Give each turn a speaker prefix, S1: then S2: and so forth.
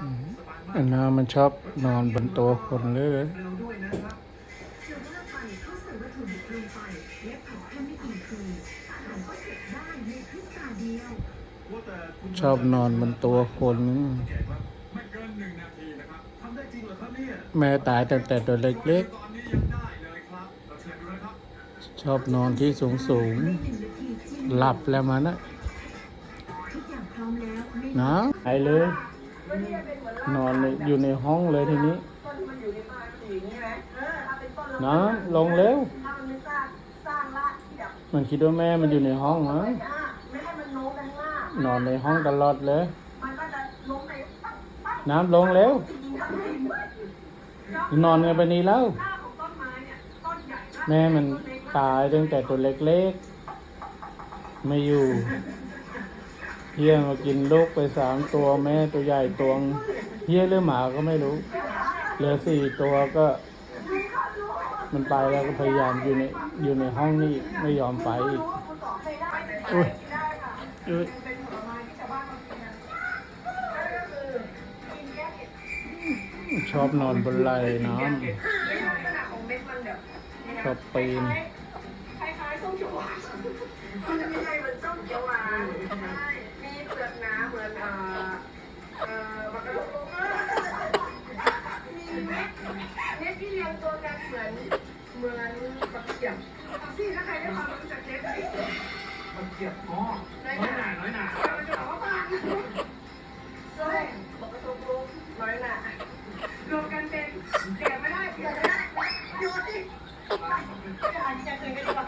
S1: อืมอันนั้นมันชอบนอนบนตัวคนเลย
S2: เร็วด้วยนะครับ
S3: นอาหารก็เสร็จได้ในตาเดียว
S2: คุณ
S1: ชอบนอนบนตัวคน
S2: นึง
S1: แม่ตายตั้งแต่ตัวเล็ก
S2: ตอยเลยครับเราเชิญดูนะครับ
S1: ๆชอบนอนที่สูงสูง
S3: หนึ่งนาทีจิ้ม
S1: ๆหลับแล้วมันนะ
S3: ทุกอย่างพร้อมแล้วไม่
S1: นะไปเลย นอนในอยู่ในห้องเลยทีนี้
S4: ต้นมันอยู่ในต้นมันอยู่อย่างนี้ไหมเออน้ำ
S1: ลงเร็ว
S4: มัน
S1: คิดว่าแม่มันอยู่ในห้อง
S4: มั้งน
S1: อนในห้องตลอดเลย
S4: น้ำ
S1: ลงเร็ว นอนกันไปนี้แล้ว แม่มันตายตั้งแต่ตัวเล็กๆ ไม่อยู่ เฮียมากินลูกไปสามตัวแม่ตัวใหญ่ตัวเฮียหรือหมาก็ไม่รู้ เหลือสี่ตัวก็ มันไปแล้วก็พยายามอยู่ในอยู่ในห้องนี่ไม่ยอมไปอีก
S4: รู้ว่าคุณตอบไม่ได้แต่
S1: อุ๊ย
S4: กินได้ค่ะ
S1: อุ๊ย
S4: เป็นผลไม้ที่ชาวบ้านเขากินกันนั่นก็คือกินแก้เผ็ด
S1: ชอบนอนบนไหลน้ำชอบปีน
S4: คล้ายๆส้มเขียวหวานมันจะไม่ใช่เหมือนส้มเขียวหวานใช่ เหมือนเหมือนปักเกียบพี่ถ้าใครได้ความรู้จากเจ๊ก็อีกปักเขียบอ๋อน้อยหน่าน้อยหน่ามันจะบอกว่าบ้านใช่บอกว่าตกลงน้อยหน่ารวมกันเป็นเก่ไม่ได้เก่ไม่
S2: ได้โยนสิไม่ได้จะเคยกันหรอ